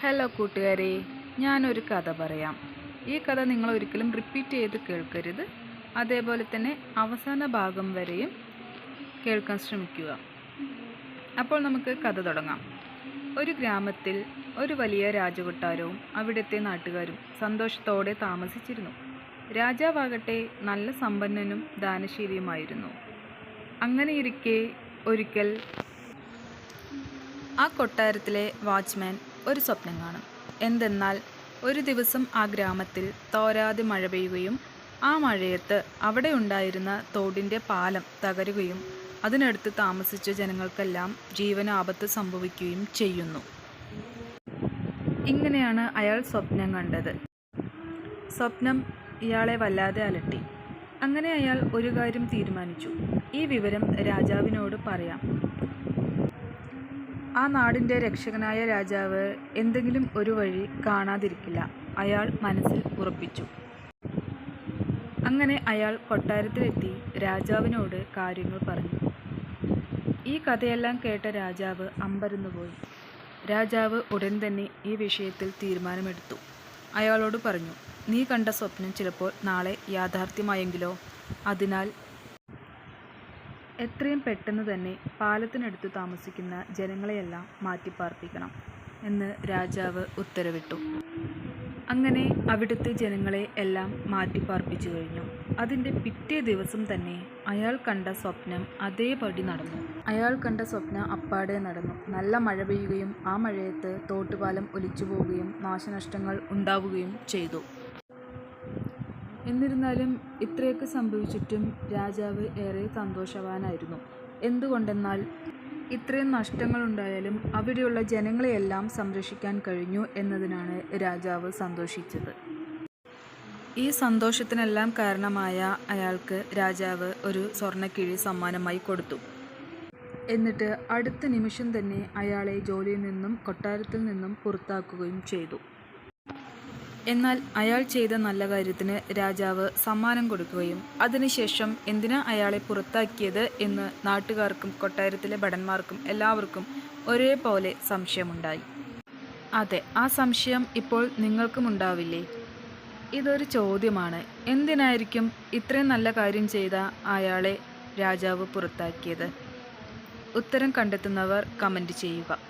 Hello കൂട്ടുകാരെ. ഞാനൊരു കഥ പറയാം. ഈ കഥ നിങ്ങൾ ഒരിക്കലും റിപ്പീറ്റ് ചെയ്ത് കേൾക്കരുത്. അതേപോലെ തന്നെ അവസാന ഭാഗം വരെയും കേൾക്കാൻ ശ്രമിക്കുക. അപ്പോൾ നമുക്ക് കഥ തുടങ്ങാം. ഒരു ഗ്രാമത്തിൽ ഒരു വലിയ രാജകൊട്ടാരവും അവിടുത്തെ നാട്ടുകാരും സന്തോഷത്തോടെ താമസിച്ചിരുന്നു. രാജാവാകട്ടെ നല്ല സമ്പന്നനും ദാനശീലിയുമായിരുന്നു. അങ്ങനെയിരിക്കെ ഒരിക്കൽ ആ കൊട്ടാരത്തിലെ വാച്ച്മാൻ ഒരു സ്വപ്നം കാണും. എന്തെന്നാൽ ഒരു ദിവസം ആ ഗ്രാമത്തിൽ തോരാതെ മഴ പെയ്യുകയും ആ മഴയത്ത് അവിടെ ഉണ്ടായിരുന്ന തോടിന്റെ പാലം തകരുകയും അതിനടുത്ത് താമസിച്ച ജനങ്ങൾക്കെല്ലാം ജീവനാപത്ത് സംഭവിക്കുകയും ചെയ്യുന്നു. ഇങ്ങനെയാണ് അയാൾ സ്വപ്നം കണ്ടത്. സ്വപ്നം ഇയാളെ വല്ലാതെ അലട്ടി. അങ്ങനെ അയാൾ ഒരു കാര്യം തീരുമാനിച്ചു. ഈ വിവരം രാജാവിനോട് പറയാം. ആ നാടിന്റെ രക്ഷകനായ രാജാവ് എന്തെങ്കിലും ഒരു വഴി കാണാതിരിക്കില്ല. അയാൾ മനസ്സിൽ ഉറപ്പിച്ചു. അങ്ങനെ അയാൾ കൊട്ടാരത്തിലെത്തി രാജാവിനോട് കാര്യങ്ങൾ പറഞ്ഞു. ഈ കഥയെല്ലാം കേട്ട രാജാവ് അമ്പരന്നുപോയി രാജാവ് ഉടൻ തന്നെ ഈ വിഷയത്തിൽ തീരുമാനമെടുത്തു. അയാളോട് പറഞ്ഞു നീ കണ്ട സ്വപ്നം ചിലപ്പോൾ നാളെ യാഥാർത്ഥ്യമായെങ്കിലോ? അതിനാൽ എത്രയും പെട്ടെന്ന് തന്നെ പാലത്തിനടുത്ത് താമസിക്കുന്ന ജനങ്ങളെയെല്ലാം മാറ്റിപ്പാർപ്പിക്കണം എന്ന് രാജാവ് ഉത്തരവിട്ടു. അങ്ങനെ അവിടുത്തെ ജനങ്ങളെ എല്ലാം മാറ്റിപ്പാർപ്പിച്ചു കഴിഞ്ഞു. അതിന്റെ പിറ്റേ ദിവസം തന്നെ അയാൾ കണ്ട സ്വപ്നം അതേപടി നടന്നു. അയാൾ കണ്ട സ്വപ്നം അപ്പാടെ നടന്നു. നല്ല മഴ പെയ്യുകയും ആ മഴയത്ത് തോട്ടുപാലം ഒലിച്ചു പോവുകയും നാശനഷ്ടങ്ങൾ ഉണ്ടാവുകയും ചെയ്തു. എന്നിരുന്നാലും ഇത്രയൊക്കെ സംഭവിച്ചിട്ടും രാജാവ് ഏറെ സന്തോഷവാനായിരുന്നു. എന്തുകൊണ്ടെന്നാൽ ഇത്രയും നഷ്ടങ്ങളുണ്ടായാലും അവിടെയുള്ള ജനങ്ങളെയെല്ലാം സംരക്ഷിക്കാൻ കഴിഞ്ഞു എന്നതിനാണ് രാജാവ് സന്തോഷിച്ചത്. ഈ സന്തോഷത്തിനെല്ലാം കാരണമായ അയാൾക്ക് രാജാവ് ഒരു സ്വർണക്കിഴി സമ്മാനമായി കൊടുത്തു. എന്നിട്ട് അടുത്ത നിമിഷം തന്നെ അയാളെ ജോലിയിൽ നിന്നും കൊട്ടാരത്തിൽ നിന്നും പുറത്താക്കുകയും ചെയ്തു. എന്നാൽ അയാൾ ചെയ്ത നല്ല കാര്യത്തിന് രാജാവ് സമ്മാനം കൊടുക്കുകയും അതിനുശേഷം എന്തിനാ അയാളെ പുറത്താക്കിയത് എന്ന് നാട്ടുകാർക്കും കൊട്ടാരത്തിലെ ഭടന്മാർക്കും എല്ലാവർക്കും ഒരേപോലെ സംശയമുണ്ടായി. അതെ ആ സംശയം ഇപ്പോൾ നിങ്ങൾക്കും ഉണ്ടാവില്ലേ? ഇതൊരു ചോദ്യമാണ്. എന്തിനായിരിക്കും ഇത്രയും നല്ല കാര്യം ചെയ്ത അയാളെ രാജാവ് പുറത്താക്കിയത്? ഉത്തരം കണ്ടെത്തുന്നവർ കമന്റ് ചെയ്യുക.